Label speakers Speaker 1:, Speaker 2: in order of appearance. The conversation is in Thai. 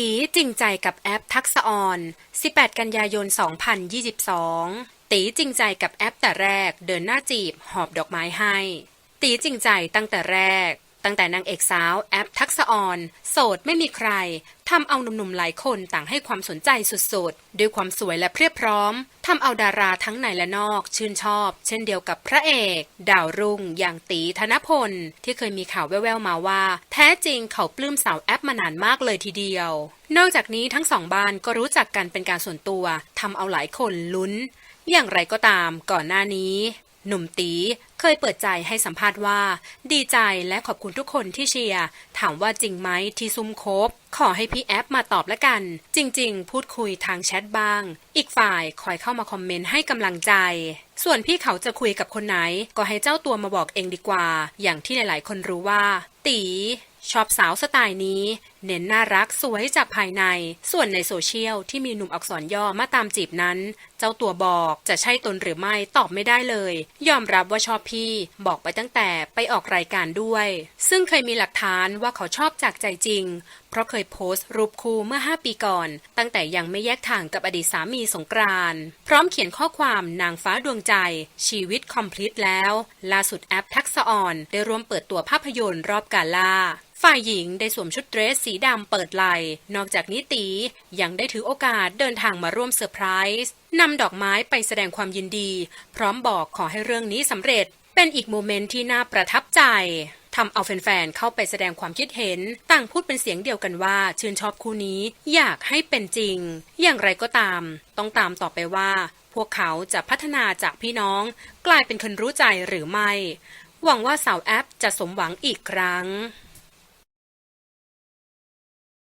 Speaker 1: ตีจริงใจกับแอปทักษออน 18 กันยายน 2022 ตีจริงใจกับแอปแต่แรก เดินหน้าจีบ หอบดอกไม้ให้ ตีจริงใจตั้งแต่แรก ตั้งแต่นางเอกสาวแอปทักษออนโสดไม่มีใครทำเอาหนุ่มๆหลายคนต่างให้ความสนใจสุดๆ ด้วยความสวยและเพรียบพร้อมทำเอาดาราทั้งในและนอกชื่นชอบ เช่นเดียวกับพระเอก ดาวรุ่ง อย่างตีธนพล ที่เคยมีข่าวแว่วๆมาว่า แท้จริงเขาปลื้มสาวแอปมานานมากเลยทีเดียว นอกจากนี้ทั้งสองบ้านก็รู้จักกันเป็นการส่วนตัวทำเอาหลายคนลุ้นอย่างไรก็ตามก่อนหน้านี้ หนุ่มตีเคยเปิดใจให้สัมภาษณ์ว่า ดีใจและขอบคุณทุกคนที่เชียร์ ถามว่าจริงไหมที่ซุ่มคบ ขอให้พี่แอปมาตอบละกัน จริง ๆ พูดคุยทางแชทบ้าง อีกฝ่ายคอยเข้ามาคอมเมนต์ให้กำลังใจ ส่วนพี่เขาจะคุยกับคนไหน ก็ให้เจ้าตัวมาบอกเองดีกว่า อย่างที่หลาย ๆ คนรู้ว่า ตี ชอบสาวสไตล์นี้ เน้นน่ารักสวยจากภายใน ส่วนในโซเชียลที่มีหนุ่มอักษรย่อมาตามจีบนั้น เจ้าตัวบอกจะใช่ตนหรือไม่ตอบไม่ได้เลย ยอมรับว่าชอบพี่ บอกไปตั้งแต่ไปออกรายการด้วย ซึ่งเคยมีหลักฐานว่าเขาชอบจากใจจริง เพราะเคยโพสต์รูปคู่เมื่อ 5 ปีก่อน ตั้งแต่ยังไม่แยกทางกับอดีตสามีสงกรานพร้อมเขียนข้อความนางฟ้าดวงใจ ชีวิตคอมพลีทแล้ว ล่าสุดแอปทักษะออนได้ร่วมเปิดตัวภาพยนตร์รอบกาล่า ฝ่ายหญิงได้สวมชุดเดรสสีดำเปิดไหลนอกจากนี้ตี ยังได้ถือโอกาสเดินทางมาร่วมเซอร์ไพรส์นำดอกไม้ไปแสดงความยินดี พร้อมบอกขอให้เรื่องนี้สำเร็จ เป็นอีกโมเมนต์ที่น่าประทับใจทำเอาแฟนๆ เข้าไปแสดงความคิดเห็น ต่างพูดเป็นเสียงเดียวกันว่า ชื่นชอบคู่นี้อยากให้เป็นจริง อย่างไรก็ตาม ต้องตามต่อไปว่า พวกเขาจะพัฒนาจากพี่น้อง กลายเป็นคนรู้ใจหรือไม่ หวังว่าสาวแอปจะสมหวังอีกครั้ง